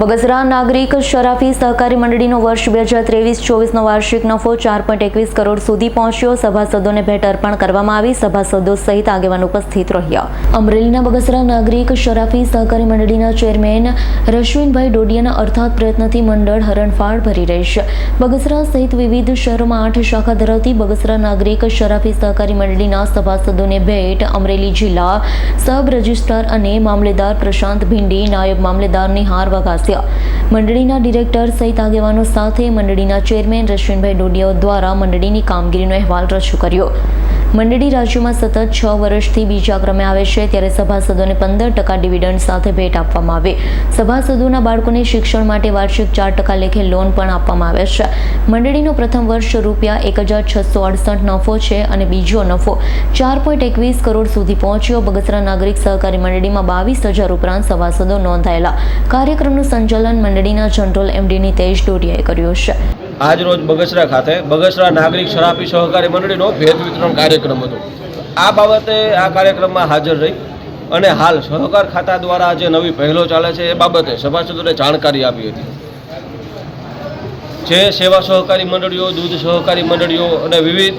બગસરા નાગરિક શરાફી સહકારી મંડળીનો વર્ષ બે હજાર ત્રેવીસ ચોવીસનો વાર્ષિક નફો ચાર પોઈન્ટ એકવીસ કરોડ સુધી પહોંચ્યો. સભાસદોને ભેટ અર્પણ કરવામાં આવી. સભાસદો સહિત આગેવાન ઉપસ્થિત રહ્યા. અમરેલીના બગસરા નાગરિક શરાફી સહકારી મંડળીના ચેરમેન રશ્વિનભાઈ ડોડિયાના અર્થાત પ્રયત્નથી મંડળ હરણફાળ ભરી રહેશે બગસરા સહિત વિવિધ શહેરોમાં આઠ શાખા ધરાવતી બગસરા નાગરિક શરાફી સહકારી મંડળીના સભાસદોને ભેટ અમરેલી જિલ્લા સબ રજિસ્ટ્રાર અને મામલેદાર પ્રશાંત ભીંડી, નાયબ મામલેદારની હાર વઘાસ્યા મંડળીના ડિરેક્ટર સહિત આગેવાનો સાથે મંડળીના ચેરમેન રશ્વિનભાઈ ડોડિયા દ્વારા મંડળીની કામગીરીનો અહેવાલ રજૂ કર્યો. મંડળી રાજ્યમાં સતત છ વર્ષથી બીજા ક્રમે આવે છે, ત્યારે સભાસદોને પંદર ટકા ડિવિડન્ડ સાથે ભેટ આપવામાં આવે. સભાસદોના બાળકોને શિક્ષણ માટે વાર્ષિક ચાર ટકા લેખે લોન પણ આપવામાં આવે છે. મંડળીનો પ્રથમ વર્ષ રૂપિયા એક હજાર છસો અડસઠ નફો છે અને બીજો નફો ચાર પોઈન્ટ એકવીસ કરોડ સુધી પહોંચ્યો. બગસરા નાગરિક સહકારી મંડળીમાં બાવીસ હજાર ઉપરાંત સભાસદો નોંધાયેલા. કાર્યક્રમનું સંચાલન મંડળીના જનરલ એમડી નિતેશ ડોડિયાએ કર્યું છે. આજ રોજ બગસરા ખાતે બગસરા નાગરિક શરાબી સહકારી મંડળીનો ભેદ વિતરણ કાર્યક્રમ હતો. આ બાબતે આ કાર્યક્રમમાં હાજર રહી અને હાલ સહકાર ખાતા દ્વારા જે નવી પહેલો ચાલે છે એ બાબતે સભાસદોને જાણકારી આપી હતી. જે સેવા સહકારી મંડળીઓ, દૂધ સહકારી મંડળીઓ અને વિવિધ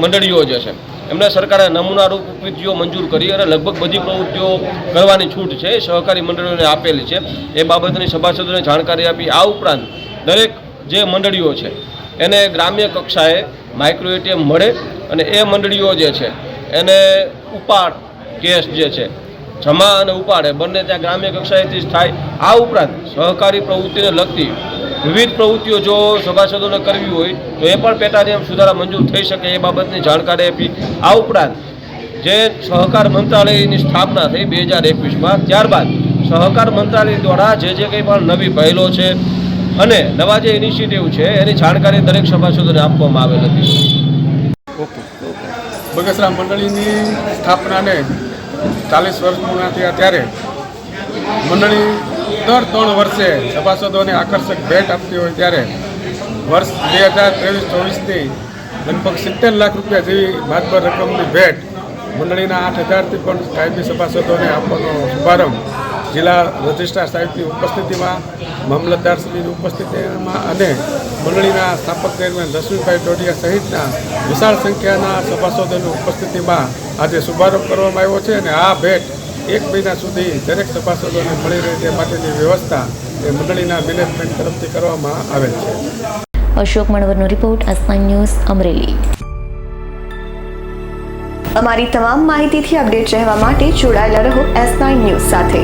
મંડળીઓ જે છે, એમને સરકારે નમૂનારૂપ પ્રવૃત્તિઓ મંજૂર કરી અને લગભગ બધી પ્રવૃત્તિઓ કરવાની છૂટ છે સહકારી મંડળીઓને આપેલી છે. એ બાબતની સભાસદોને જાણકારી આપી. આ ઉપરાંત દરેક જે મંડળીઓ છે, એને ગ્રામ્ય કક્ષાએ માઇક્રો એટીએમ મળે અને એ મંડળીઓ જે છે, એને ઉપાડ કેસ જે છે, જમા અને ઉપાડે, બંને ત્યાં ગ્રામ્ય કક્ષાએથી જ થાય. આ ઉપરાંત સહકારી પ્રવૃત્તિને લગતી વિવિધ પ્રવૃત્તિઓ જો સભાસદોને કરવી હોય, તો એ પણ પેટા નિયમ સુધારા મંજૂર થઈ શકે એ બાબતની જાણકારી આપી. આ ઉપરાંત જે સહકાર મંત્રાલયની સ્થાપના થઈ બે હજાર એકવીસમાં, ત્યારબાદ સહકાર મંત્રાલય દ્વારા જે જે કંઈ પણ નવી પહેલો છે અને નવા જે ઇનિશિયેટિવ છે, એની જાણકારી દરેક સભાસદોને આપવામાં આવેલ હતી. ઓકે બગસરા મંડળીની સ્થાપનાને ચાલીસ વર્ષ પૂર્ણ થયા ત્યારે મંડળી દર ત્રણ વર્ષે સભાસદોને આકર્ષક ભેટ આપતી હોય ત્યારે વર્ષ બે હજાર ત્રેવીસ ચોવીસથી લગભગ સિત્તેર લાખ રૂપિયા જેવી માતબર રકમની ભેટ મંડળીના આઠ હજારથી પણ કાયમી સભાસદોને આપવાનો શુભારંભ જિલ્લા રજિસ્ટ્રાર સાહેબની ઉપસ્થિતિમાં મામલતદારશ્રીની ઉપસ્થિતિમાં અને મંડળીના સ્થાપક ચેરમેન રશ્મિભાઈ ડોડિયા સહિતના વિશાળ સંખ્યાના સભાસદોની ઉપસ્થિતિમાં આજે શુભારંભ કરવામાં આવ્યો છે અને આ ભેટ એક મહિના સુધી દરેક સભાસદોને મળી રહે તે માટેની વ્યવસ્થા એ મંડળીના મેનેજમેન્ટ તરફથી કરવામાં આવેલ છે. અશોક મણવરનો રિપોર્ટ એસ ન્યૂઝ અમરેલી. અમારી તમામ માહિતીથી અપડેટ રહેવા માટે જોડાયેલા રહો એસ નાઇન ન્યૂઝ સાથે.